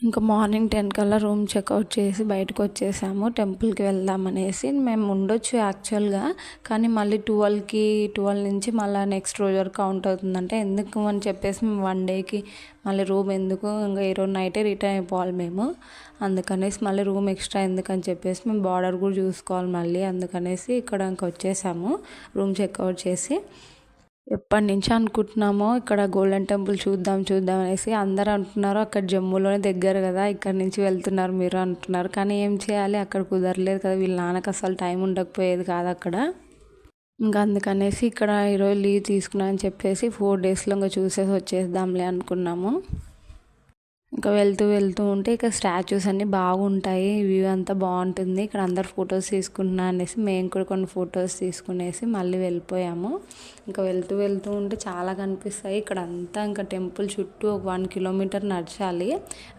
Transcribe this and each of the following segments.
ఇంకా morning ten కల్లా room checkout చేసి బయటకు వచ్చేసాము. టెంపుల్కి వెళ్దామనేసి మేము ఉండొచ్చు యాక్చువల్గా కానీ మళ్ళీ ట్వెల్వ్కి ట్వెల్వ్ నుంచి మళ్ళీ నెక్స్ట్ రోజు వరకు కౌంట్ అవుతుందంటే ఎందుకు అని చెప్పేసి మేము వన్ డేకి మళ్ళీ రూమ్ ఎందుకు ఇంకా ఈరోజు నైటే రిటర్న్ అయిపోవాలి మేము. అందుకనేసి మళ్ళీ రూమ్ ఎక్స్ట్రా ఎందుకని చెప్పేసి మేము బార్డర్ కూడా చూసుకోవాలి మళ్ళీ. అందుకనేసి ఇక్కడ ఇంకా వచ్చేసాము రూమ్ చెక్అవుట్ చేసి. ఎప్పటి నుంచి అనుకుంటున్నామో ఇక్కడ గోల్డెన్ టెంపుల్ చూద్దాం చూద్దాం అనేసి అందరు అంటున్నారు. అక్కడ జమ్మూలోనే దగ్గర కదా ఇక్కడ నుంచి వెళ్తున్నారు మీరు అంటున్నారు. కానీ ఏం చేయాలి? అక్కడ కుదరలేదు కదా వీళ్ళ నాన్నకు అసలు టైం ఉండకపోయేది కాదు అక్కడ. ఇంకా అందుకనేసి ఇక్కడ ఈరోజు లీవ్ తీసుకున్నా అని చెప్పేసి ఫోర్ డేస్లో ఇంకా చూసేసి వచ్చేద్దాంలే అనుకున్నాము. ఇంకా వెళ్తూ వెళ్తూ ఉంటే ఇక స్టాచ్యూస్ అన్నీ బాగుంటాయి. వ్యూ అంతా బాగుంటుంది. ఇక్కడ అందరు ఫొటోస్ తీసుకుంటున్నా అనేసి మేము కూడా కొన్ని ఫొటోస్ తీసుకునేసి మళ్ళీ వెళ్ళిపోయాము. ఇంకా వెళ్తూ వెళ్తూ ఉంటే చాలా కనిపిస్తాయి. ఇక్కడ అంతా ఇంకా టెంపుల్ చుట్టూ ఒక వన్ కిలోమీటర్ నడచాలి.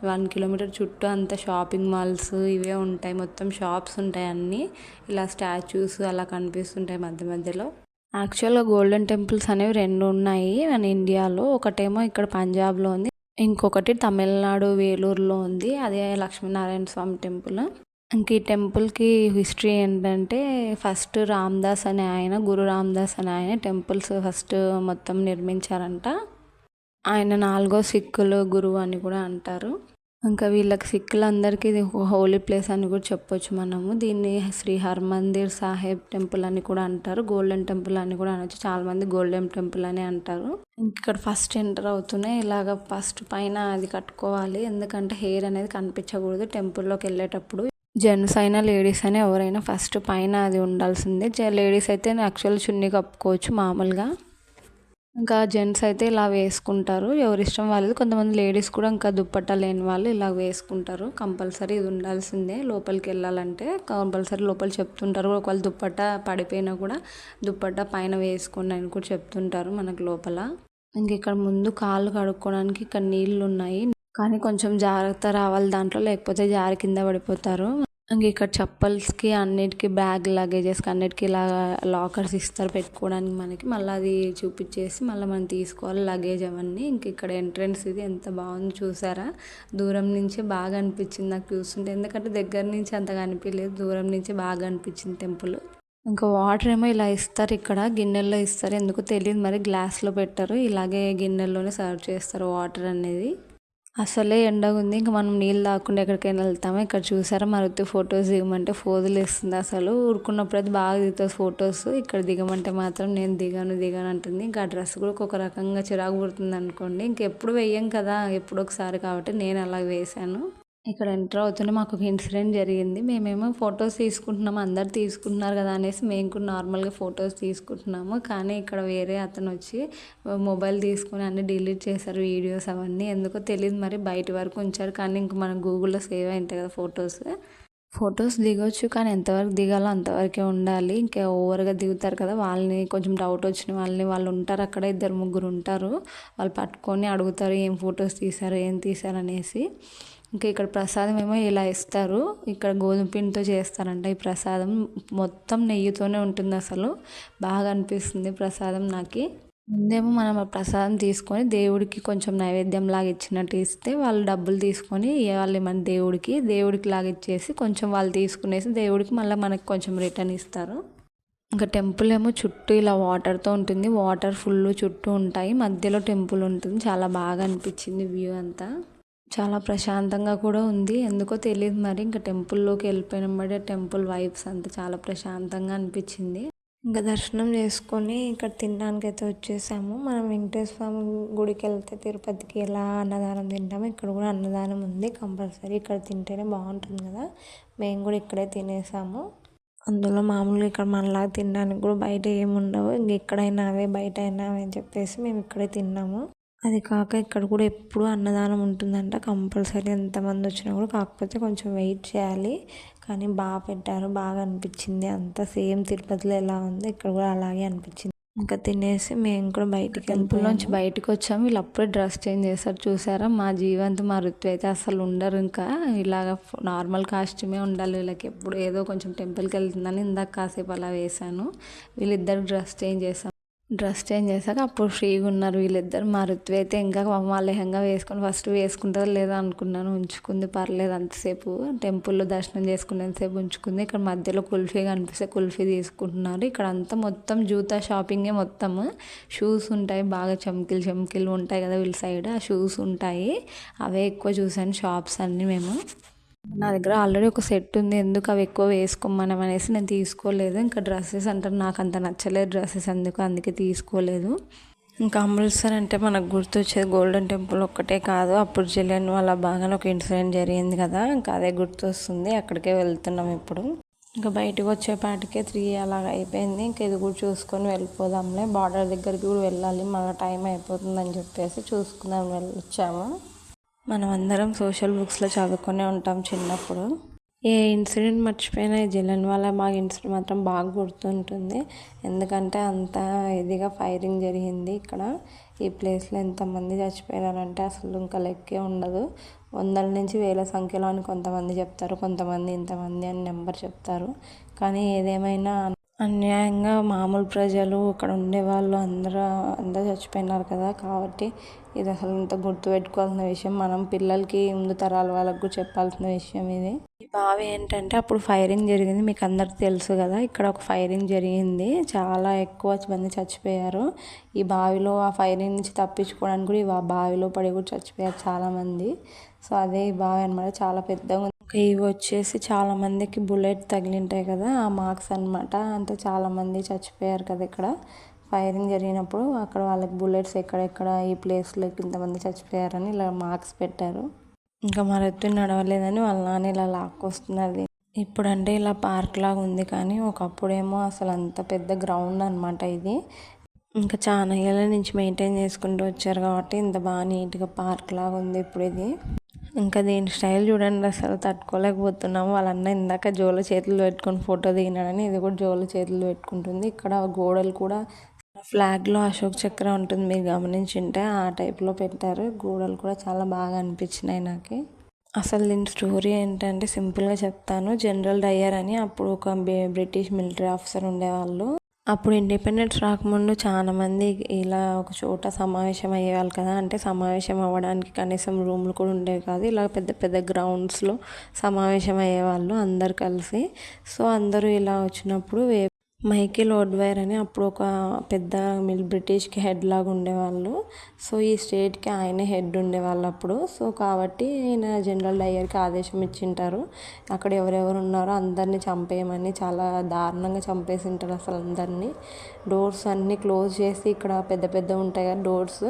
వన్ కిలోమీటర్ చుట్టూ అంతా షాపింగ్ మాల్స్ ఇవే ఉంటాయి. మొత్తం షాప్స్ ఉంటాయి అన్నీ. ఇలా స్టాచ్యూస్ అలా కనిపిస్తుంటాయి మధ్య మధ్యలో. యాక్చువల్గా గోల్డెన్ టెంపుల్స్ అనేవి రెండు ఉన్నాయి. మన ఇండియాలో ఒకటేమో ఇక్కడ పంజాబ్లో ఉంది. ఇంకొకటి తమిళనాడు వేలూరులో ఉంది. అదే లక్ష్మీనారాయణ స్వామి టెంపుల్. ఇంక ఈ టెంపుల్కి హిస్టరీ ఏంటంటే ఫస్ట్ రామ్దాస్ అనే ఆయన గురు రామ్దాస్ అనే ఆయన టెంపుల్స్ ఫస్ట్ మొత్తం నిర్మించారంట. ఆయన నాలుగో సిక్కులు గురువు అని కూడా అంటారు. ఇంకా వీళ్ళకి సిక్కులందరికీ ఇది హోలీ ప్లేస్ అని కూడా చెప్పొచ్చు మనము. దీన్ని శ్రీ హర్మందిర్ సాహెబ్ టెంపుల్ అని కూడా అంటారు. గోల్డెన్ టెంపుల్ అని కూడా అనొచ్చు. చాలా మంది గోల్డెన్ టెంపుల్ అని అంటారు. ఇక్కడ ఫస్ట్ ఎంటర్ అవుతూనే ఇలాగ ఫస్ట్ పైన అది కట్టుకోవాలి. ఎందుకంటే హెయిర్ అనేది కనిపించకూడదు టెంపుల్లోకి వెళ్ళేటప్పుడు. జెంట్స్ అయినా లేడీస్ అయినా ఎవరైనా ఫస్ట్ పైన అది ఉండాల్సిందే. లేడీస్ అయితే యాక్చువల్ చున్నీ కప్పుకోవచ్చు మామూలుగా. ఇంకా జెంట్స్ అయితే ఇలా వేసుకుంటారు. ఎవరి ఇష్టం వాళ్ళది. కొంతమంది లేడీస్ కూడా ఇంకా దుప్పట్టా లేని వాళ్ళు ఇలా వేసుకుంటారు. కంపల్సరీ ఇది ఉండాల్సిందే. లోపలికి వెళ్ళాలంటే కంపల్సరీ లోపల చెప్తుంటారు. ఒకవేళ దుప్పట్టా పడిపోయినా కూడా దుప్పట్టా పైన వేసుకోండి అని కూడా చెప్తుంటారు మనకు లోపల. ఇంక ఇక్కడ ముందు కాళ్ళు కడుక్కోవడానికి ఇక్కడ నీళ్ళు ఉన్నాయి. కానీ కొంచెం జాగ్రత్త రావాలి దాంట్లో. లేకపోతే జారి కింద పడిపోతారు. ఇంకా ఇక్కడ చప్పల్స్కి అన్నిటికీ బ్యాగ్ లగేజెస్కి అన్నిటికీ ఇలా లాకర్స్ ఇస్తారు పెట్టుకోవడానికి మనకి. మళ్ళీ అది చూపించేసి మళ్ళీ మనం తీసుకోవాలి లగేజ్ అవన్నీ. ఇంక ఇక్కడ ఎంట్రన్స్ ఇది ఎంత బాగుంది చూసారా? దూరం నుంచి బాగా అనిపించింది నాకు చూస్తుంటే. ఎందుకంటే దగ్గర నుంచి అంతగా అనిపించలేదు. దూరం నుంచి బాగా అనిపించింది టెంపుల్. ఇంకా వాటర్ ఏమో ఇలా ఇస్తారు ఇక్కడ. గిన్నెల్లో ఇస్తారు. ఎందుకో తెలియదు. మరి గ్లాస్లో పెట్టారు. ఇలాగే గిన్నెల్లోనే సర్వ్ చేస్తారు వాటర్ అనేది. అసలే ఎండగా ఉంది ఇంకా మనం నీళ్ళు తాగకుండా ఎక్కడికైనా వెళ్తామో? ఇక్కడ చూసారా? మరుతి ఫొటోస్ దిగమంటే ఫోజులు ఇస్తుంది అసలు. ఊరుకున్నప్పుడు అయితే బాగా దిగుతుంది ఫొటోస్. ఇక్కడ దిగమంటే మాత్రం నేను దిగాను దిగాను అంటుంది. ఇంకా ఆ డ్రెస్ కూడా ఒక రకంగా చిరాకు పుడుతుంది అనుకోండి. ఇంకెప్పుడు వెయ్యం కదా? ఎప్పుడు ఒకసారి కాబట్టి నేను అలా వేశాను. ఇక్కడ ఎంటర్ అవుతున్న మాకు ఒక ఇన్సిడెంట్ జరిగింది. మేమేమో ఫొటోస్ తీసుకుంటున్నాము అందరు తీసుకుంటున్నారు కదా అనేసి మేము కూడా నార్మల్గా ఫొటోస్ తీసుకుంటున్నాము. కానీ ఇక్కడ వేరే అతను వచ్చి మొబైల్ తీసుకుని అన్ని డిలీట్ చేశారు వీడియోస్ అవన్నీ. ఎందుకో తెలియదు మరి బయట వరకు ఉంచారు. కానీ ఇంక మనం గూగుల్లో సేవ్ అవుతాయి కదా ఫొటోస్. ఫొటోస్ దిగొచ్చు కానీ ఎంతవరకు దిగాలో అంతవరకే ఉండాలి. ఇంకా ఓవర్గా దిగుతారు కదా వాళ్ళని కొంచెం డౌట్ వచ్చిన వాళ్ళని. వాళ్ళు ఉంటారు అక్కడ ఇద్దరు ముగ్గురు ఉంటారు. వాళ్ళు పట్టుకొని అడుగుతారు ఏం ఫొటోస్ తీశారు ఏం తీశారు అనేసి. ఇంకా ఇక్కడ ప్రసాదం ఏమో ఇలా ఇస్తారు. ఇక్కడ గోధుమ పిండితో చేస్తారంట ఈ ప్రసాదం. మొత్తం నెయ్యితోనే ఉంటుంది అసలు. బాగా అనిపిస్తుంది ప్రసాదం నాకు. ముందేమో మనం ఆ ప్రసాదం తీసుకొని దేవుడికి కొంచెం నైవేద్యం లాగా ఇచ్చినట్టు ఇస్తే వాళ్ళు డబ్బులు తీసుకొని ఇవ్వాలి మన దేవుడికి దేవుడికి లాగా ఇచ్చేసి కొంచెం వాళ్ళు తీసుకునేసి దేవుడికి మళ్ళీ మనకి కొంచెం రిటర్న్ ఇస్తారు. ఇంకా టెంపుల్ ఏమో చుట్టూ ఇలా వాటర్తో ఉంటుంది. వాటర్ ఫుల్ చుట్టూ ఉంటాయి. మధ్యలో టెంపుల్ ఉంటుంది. చాలా బాగా అనిపించింది వ్యూ అంతా. చాలా ప్రశాంతంగా కూడా ఉంది. ఎందుకో తెలియదు మరి. ఇంకా టెంపుల్లోకి వెళ్ళిపోయిన బట్టి టెంపుల్ వైబ్స్ అంతా చాలా ప్రశాంతంగా అనిపించింది. ఇంకా దర్శనం చేసుకొని ఇక్కడ తినడానికి అయితే వచ్చేసాము. మనం వెంకటేశ్వర స్వామి గుడికి వెళ్తే తిరుపతికి ఎలా అన్నదానం తింటామో ఇక్కడ కూడా అన్నదానం ఉంది కంపల్సరీ. ఇక్కడ తింటేనే బాగుంటుంది కదా. మేము కూడా ఇక్కడే తినేసాము. అందులో మామూలుగా ఇక్కడ మనలాగా తినడానికి కూడా బయట ఏముండవు. ఇంక ఎక్కడైనా అవే బయట అయినా అవే అని చెప్పేసి మేము ఇక్కడే తిన్నాము. అది కాక ఇక్కడ కూడా ఎప్పుడు అన్నదానం ఉంటుందంట. కంపల్సరీ ఎంతమంది వచ్చినా కూడా కాకపోతే కొంచెం వెయిట్ చేయాలి. కానీ బాగా పెట్టారు. బాగా అనిపించింది అంతా. సేమ్ తిరుపతిలో ఎలా ఉందో ఇక్కడ కూడా అలాగే అనిపించింది. ఇంకా తినేసి మేము కూడా బయటికి టెంపుల్ నుంచి బయటకు వచ్చాము. వీళ్ళు అప్పుడే డ్రెస్ చేంజ్ చేస్తారు చూసారా? మా జీవంత్ మా ఋతు అయితే అసలు ఉండరు ఇంకా. ఇలాగ నార్మల్ కాస్ట్యూమే ఉండాలి వీళ్ళకి. ఎప్పుడు ఏదో కొంచెం టెంపుల్కి వెళ్తుందని ఇందాక కాసేపు అలా వేశాను. వీళ్ళిద్దరు డ్రెస్ చేంజ్ చేస్తాం డ్రెస్ చేంజ్ చేశాక అప్పుడు ఫ్రీగా ఉన్నారు వీళ్ళిద్దరు. మా అయితే ఇంకా మా లెహంగా వేసుకొని ఫస్ట్ వేసుకుంటుందో లేదా అనుకున్నాను. ఉంచుకుంది పర్లేదు అంతసేపు. టెంపుల్లో దర్శనం చేసుకునేంతసేపు ఉంచుకుంది. ఇక్కడ మధ్యలో కుల్ఫీ కనిపిస్తే కుల్ఫీ తీసుకుంటున్నారు. ఇక్కడ అంతా మొత్తం జూతా షాపింగే మొత్తం. షూస్ ఉంటాయి బాగా చమ్కిలు చమ్కిలు ఉంటాయి కదా వీళ్ళ సైడ్. ఆ షూస్ ఉంటాయి. అవే ఎక్కువ చూసాను షాప్స్ అన్నీ మేము. నా దగ్గర ఆల్రెడీ ఒక సెట్ ఉంది. ఎందుకు అవి ఎక్కువ వేసుకోమనం అనేసి నేను తీసుకోలేదు. ఇంకా డ్రెస్సెస్ అంటారు నాకు అంత నచ్చలేదు డ్రెస్సెస్ అందుకు అందుకే తీసుకోలేదు. ఇంకా అమృత్సర్ అంటే మనకు గుర్తొచ్చేది గోల్డెన్ టెంపుల్ ఒక్కటే కాదు. అప్పుడు జలియన్ వాళ్ళ బాగానే ఒక ఇన్సిడెంట్ జరిగింది కదా. ఇంకా అదే గుర్తొస్తుంది. అక్కడికే వెళ్తున్నాం ఇప్పుడు. ఇంకా బయటకు వచ్చేపాటికే త్రీ అలాగ అయిపోయింది. ఇంకా ఇది కూడా చూసుకొని వెళ్ళిపోదాంలే. బార్డర్ దగ్గరికి కూడా వెళ్ళాలి. మళ్ళీ టైం అయిపోతుందని చెప్పేసి చూసుకుందాం. వెళ్ళొచ్చాము. మనం అందరం సోషల్ బుక్స్లో చదువుకునే ఉంటాం చిన్నప్పుడు. ఏ ఇన్సిడెంట్ మర్చిపోయినా ఈ జలన్ వల్ల మాకు ఇన్సిడెంట్ మాత్రం బాగా గుర్తుంటుంది. ఎందుకంటే అంత ఇదిగా ఫైరింగ్ జరిగింది ఇక్కడ. ఈ ప్లేస్లో ఎంతమంది చచ్చిపోయినారంటే అసలు ఇంకా లెక్కే ఉండదు. వందల నుంచి వేల సంఖ్యలో అని కొంతమంది చెప్తారు కొంతమంది ఇంతమంది అని నెంబర్ చెప్తారు. కానీ ఏదేమైనా అన్యాయంగా మామూలు ప్రజలు అక్కడ ఉండేవాళ్ళు అందరూ అందరూ చచ్చిపోయినారు కదా కాబట్టి ఇది అసలు ఇంత గుర్తుపెట్టుకోవాల్సిన విషయం. మనం పిల్లలకి ముందు తరాల వాళ్ళకు చెప్పాల్సిన విషయం ఇది. ఈ బావి ఏంటంటే అప్పుడు ఫైరింగ్ జరిగింది. మీకు అందరికి తెలుసు కదా ఇక్కడ ఒక ఫైరింగ్ జరిగింది. చాలా ఎక్కువ మంది చచ్చిపోయారు. ఈ బావిలో ఆ ఫైరింగ్ నుంచి తప్పించుకోవడానికి కూడా ఈ బావిలో పడి కూడా చచ్చిపోయారు చాలామంది సో అదే ఈ బావి అనమాట చాలా పెద్దగా ఇవి వచ్చేసి చాలా మందికి బుల్లెట్ తగిలింటాయి కదా ఆ మార్క్స్ అనమాట అంటే చాలామంది చచ్చిపోయారు కదా ఇక్కడ. ఫైరింగ్ జరిగినప్పుడు అక్కడ వాళ్ళకి బుల్లెట్స్ ఎక్కడెక్కడ ఈ ప్లేస్లో ఇంతమంది చచ్చిపోయారని ఇలా మార్క్స్ పెట్టారు. ఇంకా మరెత్తు నడవలేదని వాళ్ళ నాన్న ఇలా లాక్కొస్తున్నది ఇప్పుడంటే ఇలా పార్క్ లాగా ఉంది కానీ ఒకప్పుడేమో అసలు అంత పెద్ద గ్రౌండ్ అనమాట ఇది. ఇంకా చాలా ఏళ్ళ నుంచి మెయింటైన్ చేసుకుంటూ వచ్చారు కాబట్టి ఇంత బాగా నీట్గా పార్క్ లాగా ఉంది ఇప్పుడు ఇది. ఇంకా దీని స్టైల్ చూడండి అసలు తట్టుకోలేకపోతున్నాము వాళ్ళన్న ఇందాక జోల చేతులు పెట్టుకొని ఫోటో దిగినాడని ఇది కూడా జోల చేతులు పెట్టుకుంటుంది. ఇక్కడ గోడలు కూడా ఫ్లాగ్లో అశోక్ చక్ర ఉంటుంది మీరు గమనించింటే ఆ టైప్లో పెట్టారు. గోడలు కూడా చాలా బాగా అనిపించినాయి నాకు. అసలు దీని స్టోరీ ఏంటంటే సింపుల్గా చెప్తాను. జనరల్ డయ్యర్ అని అప్పుడు ఒక బ్రిటిష్ మిలిటరీ ఆఫీసర్ ఉండేవాళ్ళు. అప్పుడు ఇండిపెండెన్స్ రాకముందు చాలామంది ఇలా ఒక చోట సమావేశం అయ్యేవాళ్ళు కదా. అంటే సమావేశం అవ్వడానికి కనీసం రూమ్లు కూడా ఉండేవి కాదు. ఇలా పెద్ద పెద్ద గ్రౌండ్స్లో సమావేశం అయ్యేవాళ్ళు అందరు కలిసి. సో అందరూ ఇలా వచ్చినప్పుడు మైకేల్ ఓడ్వైర్ అని అప్పుడు ఒక పెద్ద మిల్ బ్రిటిష్కి హెడ్ లాగా ఉండేవాళ్ళు. సో ఈ స్టేట్కి ఆయనే హెడ్ ఉండేవాళ్ళు అప్పుడు. సో కాబట్టి ఈయన జనరల్ డయ్యర్కి ఆదేశం ఇచ్చింటారు. అక్కడ ఎవరెవరు ఉన్నారో అందరినీ చంపేయమని చాలా దారుణంగా చంపేసింటారు అసలు అందరినీ. డోర్స్ అన్నీ క్లోజ్ చేసి ఇక్కడ పెద్ద పెద్ద ఉంటాయి కదా డోర్స్.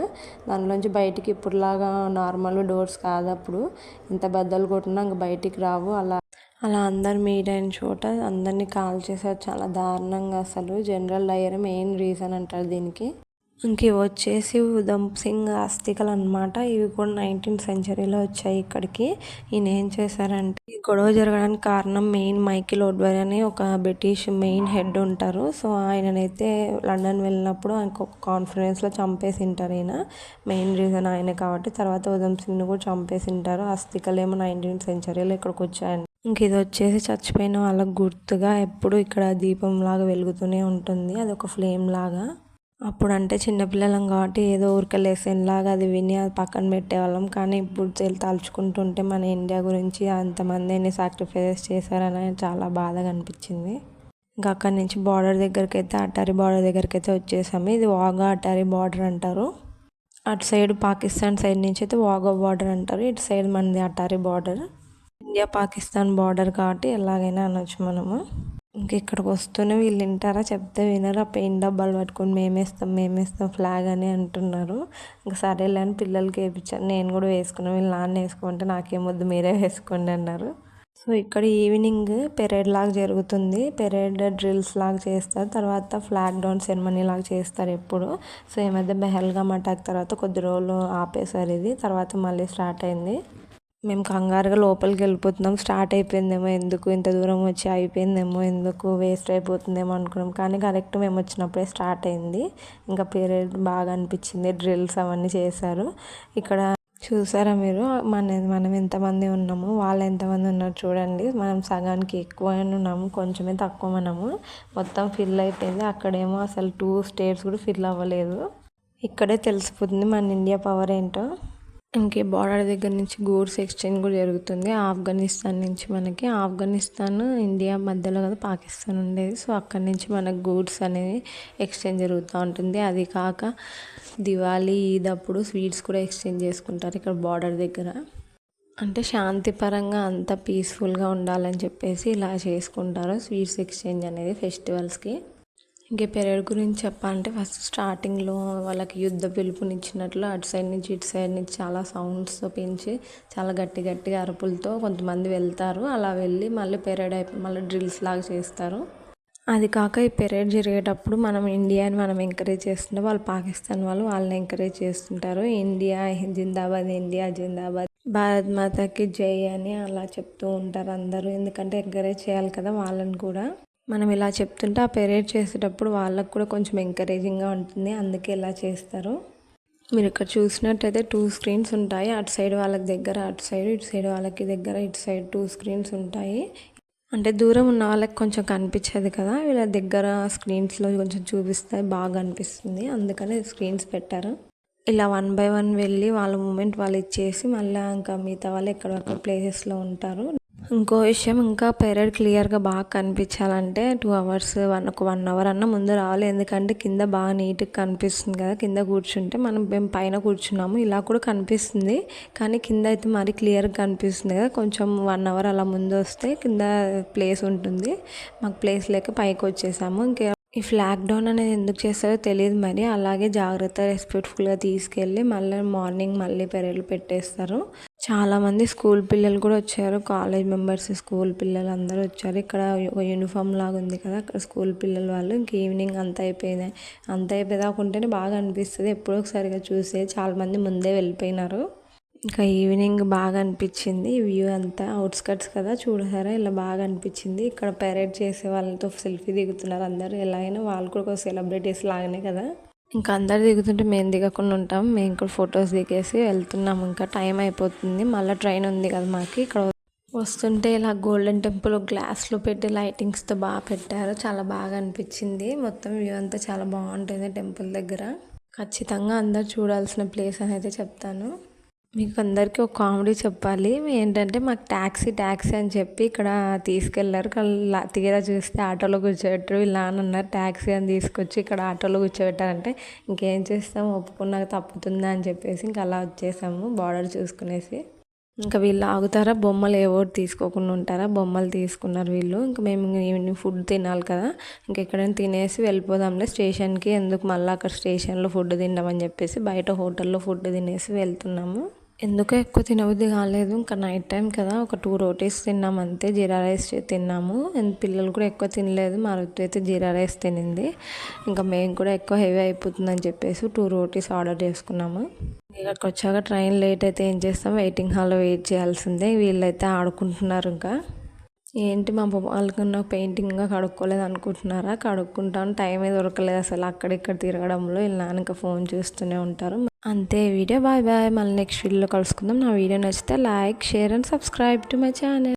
దానిలోంచి బయటికి ఇప్పుడులాగా నార్మల్ డోర్స్ కాదు అప్పుడు. ఇంత బద్దలు కొట్టినా ఇంక బయటికి రావు. అలా అలా అందరు మీట్ అయిన చోట అందరినీ కాల్ చేశారు. చాలా దారుణంగా అసలు. జనరల్ డయర్ మెయిన్ రీజన్ అంటారు దీనికి. ఇంక ఇవి వచ్చేసి ఉధమ్ సింగ్ అస్థికలు అనమాట ఇవి కూడా నైన్టీన్త్ సెంచరీలో వచ్చాయి ఇక్కడికి. ఈయన ఏం చేశారంటే ఈ గొడవ జరగడానికి కారణం మెయిన్ మైకిల్ ఓడ్వర్ అని ఒక బ్రిటిష్ మెయిన్ హెడ్ ఉంటారు. సో ఆయననైతే లండన్ వెళ్ళినప్పుడు ఆయనకు ఒక కాన్ఫరెన్స్లో చంపేసి ఉంటారు ఈయన. మెయిన్ రీజన్ ఆయన కాబట్టి. తర్వాత ఉధమ్ సింగ్ని కూడా చంపేసి ఉంటారు అస్థికలు ఏమో నైన్టీన్త్ సెంచరీలో ఇక్కడికి వచ్చాయండి ఇంక ఇది వచ్చేసి చచ్చిపోయిన వాళ్ళకు గుర్తుగా ఎప్పుడు ఇక్కడ దీపం లాగా వెలుగుతూనే ఉంటుంది. అది ఒక ఫ్లేమ్ లాగా. అప్పుడంటే చిన్నపిల్లలం కాబట్టి ఏదో ఊరికే లెసన్ లాగా అది విని అది పక్కన పెట్టేవాళ్ళం. కానీ ఇప్పుడు తలుచుకుంటుంటే మన ఇండియా గురించి అంతమంది ఎన్ని సాక్రిఫైసెస్ చేశారని చాలా బాధగా అనిపించింది. ఇంకా అక్కడి నుంచి బార్డర్ దగ్గరికి అయితే అటారీ బార్డర్ దగ్గరికి అయితే వచ్చేసాము. ఇది వాగా అటారీ బార్డర్ అంటారు. అటు సైడ్ పాకిస్తాన్ సైడ్ నుంచి అయితే వాగా బార్డర్ అంటారు. ఇటు సైడ్ మనది Attari border India Pakistan border కాబట్టి ఎలాగైనా అనొచ్చు మనము. ఇంక ఇక్కడికి వస్తూనే వీళ్ళు వింటారా? చెప్తే వినరు. ఆ పెయింట్ డబ్బాలు పట్టుకొని మేమేస్తాం మేమేస్తాం ఫ్లాగ్ అని అంటున్నారు. ఇంకా సరేలే అని పిల్లలకి వేయించాను. నేను కూడా వేసుకున్నాను వీళ్ళు నాన్న వేసుకుంటే నాకేమొద్దు మీరే వేసుకోండి అన్నారు. సో ఇక్కడ ఈవినింగ్ పెరేడ్ లాగా జరుగుతుంది. పెరేడ్ డ్రిల్స్ లాగా చేస్తారు. తర్వాత ఫ్లాగ్ డౌన్ సెరమనీ లాగా చేస్తారు ఎప్పుడు. సో ఈ మధ్య మటాక్ అటాక్ తర్వాత కొద్ది రోజులు ఆపేశారు ఇది. తర్వాత మళ్ళీ స్టార్ట్ అయింది. మేము కంగారుగా లోపలికి వెళ్ళిపోతున్నాం. స్టార్ట్ అయిపోయిందేమో ఎందుకు? ఇంత దూరం వచ్చి అయిపోయిందేమో ఎందుకు? వేస్ట్ అయిపోతుందేమో అనుకున్నాం. కానీ కరెక్ట్ మేము వచ్చినప్పుడే స్టార్ట్ అయింది. ఇంకా పీరియడ్ బాగా అనిపించింది. డ్రిల్స్ అవన్నీ చేశారు. ఇక్కడ చూసారా మీరు? మన మనం ఎంతమంది ఉన్నాము వాళ్ళు ఎంతమంది ఉన్నారు చూడండి. మనం సగానికి ఎక్కువ ఉన్నాము కొంచెమే తక్కువ మనము మొత్తం ఫిల్ అయిపోయింది. అక్కడేమో అసలు టూ స్టేట్స్ కూడా ఫిల్ అవ్వలేదు. ఇక్కడే తెలిసిపోతుంది మన ఇండియా పవర్ ఏంటో. ఇంకే బార్డర్ దగ్గర నుంచి గూడ్స్ ఎక్స్చేంజ్ కూడా జరుగుతుంది. ఆఫ్ఘనిస్తాన్ నుంచి మనకి. ఆఫ్ఘనిస్తాన్ ఇండియా మధ్యలో కదా పాకిస్తాన్ ఉండేది. సో అక్కడి నుంచి మనకు గూడ్స్ అనేది ఎక్స్చేంజ్ జరుగుతూ ఉంటుంది. అది కాక దివాళీ ఈద్ అప్పుడు స్వీట్స్ కూడా ఎక్స్చేంజ్ చేసుకుంటారు ఇక్కడ బార్డర్ దగ్గర. అంటే శాంతిపరంగా అంత పీస్ఫుల్గా ఉండాలని చెప్పేసి ఇలా చేసుకుంటారు. స్వీట్స్ ఎక్స్చేంజ్ అనేది ఫెస్టివల్స్కి. ఇంక పెరడ్ గురించి చెప్పాలంటే ఫస్ట్ స్టార్టింగ్లో వాళ్ళకి యుద్ధ పిలుపునిచ్చినట్లు అటు సైడ్ నుంచి ఇటు సైడ్ నుంచి చాలా సౌండ్స్తో పెంచి చాలా గట్టి గట్టిగా అరుపులతో కొంతమంది వెళ్తారు. అలా వెళ్ళి మళ్ళీ పెరడ్ అయిపోయి మళ్ళీ డ్రిల్స్ లాగా చేస్తారు. అది కాక ఈ పెరేడ్ జరిగేటప్పుడు మనం ఇండియాని మనం ఎంకరేజ్ చేస్తుంటే వాళ్ళు పాకిస్తాన్ వాళ్ళు వాళ్ళని ఎంకరేజ్ చేస్తుంటారు. ఇండియా జిందాబాద్ ఇండియా జిందాబాద్ భారత్ మాతకి జై అని అలా చెప్తూ ఉంటారు అందరూ. ఎందుకంటే ఎంకరేజ్ చేయాలి కదా వాళ్ళని కూడా. మనం ఇలా చెప్తుంటే ఆ పెరేడ్ చేసేటప్పుడు వాళ్ళకు కూడా కొంచెం ఎంకరేజింగ్గా ఉంటుంది. అందుకే ఇలా చేస్తారు. మీరు ఇక్కడ చూసినట్టయితే టూ స్క్రీన్స్ ఉంటాయి. అటు సైడ్ వాళ్ళకి దగ్గర అటు సైడ్ ఇటు సైడ్ వాళ్ళకి దగ్గర ఇటు సైడ్ టూ స్క్రీన్స్ ఉంటాయి. అంటే దూరం ఉన్న వాళ్ళకి కొంచెం కనిపించేది కదా. వీళ్ళ దగ్గర స్క్రీన్స్లో కొంచెం చూపిస్తే బాగా అనిపిస్తుంది. అందుకని స్క్రీన్స్ పెట్టారు. ఇలా వన్ బై వన్ వెళ్ళి వాళ్ళ మూమెంట్ వాళ్ళు ఇచ్చేసి మళ్ళీ ఇంకా మిగతా వాళ్ళు ఎక్కడొక్కడ ప్లేసెస్లో ఉంటారు. ఇంకో విషయం ఇంకా పెరడ్ క్లియర్గా బాగా కనిపించాలంటే టూ అవర్స్ వన్ ఒక వన్ అవర్ అన్న ముందు రావాలి. ఎందుకంటే కింద బాగా నీట్గా కనిపిస్తుంది కదా కింద కూర్చుంటే మనం మేము పైన కూర్చున్నాము ఇలా కూడా కనిపిస్తుంది. కానీ కింద అయితే మరీ క్లియర్గా కనిపిస్తుంది కదా కొంచెం వన్ అవర్ అలా ముందు వస్తే కింద ప్లేస్ ఉంటుంది. మాకు ప్లేస్ లేక పైకి వచ్చేసాము. ఇంకా ఈ ఫ్లాగ్ డౌన్ అనేది ఎందుకు చేస్తారో తెలియదు మరి. అలాగే జాగ్రత్త రెస్పెక్ట్ఫుల్గా తీసుకెళ్ళి మళ్ళీ మార్నింగ్ మళ్ళీ పెరలు పెట్టేస్తారు. చాలామంది స్కూల్ పిల్లలు కూడా వచ్చారు. కాలేజ్ మెంబర్స్ స్కూల్ పిల్లలు అందరూ వచ్చారు. ఇక్కడ ఒక యూనిఫామ్ లాగా ఉంది కదా అక్కడ స్కూల్ పిల్లల వాళ్ళు. ఇంక ఈవినింగ్ అంత అయిపోయింది. అంత అయిపోయేదాకా ఉంటేనే బాగా అనిపిస్తుంది. ఎప్పుడో ఒకసారిగా చూసే చాలామంది ముందే వెళ్ళిపోయినారు. ఇంకా ఈవినింగ్ బాగా అనిపించింది. వ్యూ అంతా అవుట్స్కట్స్ కదా చూడసారా? ఇలా బాగా అనిపించింది. ఇక్కడ పెరేడ్ చేసే వాళ్ళతో సెల్ఫీ దిగుతున్నారు అందరూ. ఎలాగైనా వాళ్ళు కూడా ఒక సెలబ్రిటీస్ లాగానే కదా. ఇంకా అందరు దిగుతుంటే మేము దిగకుండా ఉంటాం. మేము కూడా ఫొటోస్ దిగేసి వెళ్తున్నాం. ఇంకా టైం అయిపోతుంది. మళ్ళీ ట్రైన్ ఉంది కదా మాకు. ఇక్కడ వస్తుంటే ఇలా గోల్డెన్ టెంపుల్ గ్లాస్లో పెట్టి లైటింగ్స్తో బాగా పెట్టారు. చాలా బాగా అనిపించింది. మొత్తం వ్యూ అంతా చాలా బాగుంటుంది టెంపుల్ దగ్గర. ఖచ్చితంగా అందరు చూడాల్సిన ప్లేస్ అని అయితే చెప్తాను. మీకు అందరికీ ఒక కామెడీ చెప్పాలి. ఏంటంటే మాకు ట్యాక్సీ ట్యాక్సీ అని చెప్పి ఇక్కడ తీసుకెళ్ళారు. తీరా చూస్తే ఆటోలో కూర్చోబెట్టారు. ఇలా అని అన్నారు ట్యాక్సీ అని తీసుకొచ్చి ఇక్కడ ఆటోలో కూర్చోబెట్టారంటే ఇంకేం చేస్తాం? ఒప్పుకున్నాక తప్పుతుందా అని చెప్పేసి ఇంకా అలా వచ్చేసాము. బార్డర్ చూసుకునేసి. ఇంకా వీళ్ళు ఆగుతారా? బొమ్మలు ఏవో తీసుకోకుండా ఉంటారా? బొమ్మలు తీసుకున్నారు వీళ్ళు. ఇంకా మేము ఈవినింగ్ ఫుడ్ తినాలి కదా. ఇంకా ఎక్కడైనా తినేసి వెళ్ళిపోదాంలే. స్టేషన్కి ఎందుకు మళ్ళీ అక్కడ స్టేషన్లో ఫుడ్ తిందామని చెప్పేసి బయట హోటల్లో ఫుడ్ తినేసి వెళ్తున్నాము. ఎందుకో ఎక్కువ తినబుద్ధి కాలేదు. ఇంకా నైట్ టైం కదా ఒక టూ రోటీస్ తిన్నాము అంతే. జీరా రైస్ తిన్నాము. పిల్లలు కూడా ఎక్కువ తినలేదు. మా రుతు అయితే జీరా రైస్ తినింది. ఇంకా మేము కూడా ఎక్కువ హెవీ అయిపోతుందని చెప్పేసి టూ రోటీస్ ఆర్డర్ చేసుకున్నాము. ఇక్కడికి వచ్చాక ట్రైన్ లేట్ అయితే ఏం చేస్తాం? వెయిటింగ్ హాల్లో వెయిట్ చేయాల్సిందే. వీళ్ళైతే ఆడుకుంటున్నారు ఇంకా. ఏంటి మా బొమ్మలకున్న పెయింటింగ్గా కడుక్కోలేదు అనుకుంటున్నారా? కడుక్కుంటాను. టైమే దొరకలేదు అసలు అక్కడిక్కడ తిరగడంలో. ఇలా ఫోన్ చూస్తూనే ఉంటారు. అంతే వీడియో. Bye bye. మళ్ళీ నెక్స్ట్ వీడియోలో కలుసుకుందాం. నా వీడియో నచ్చితే like share and subscribe to my channel.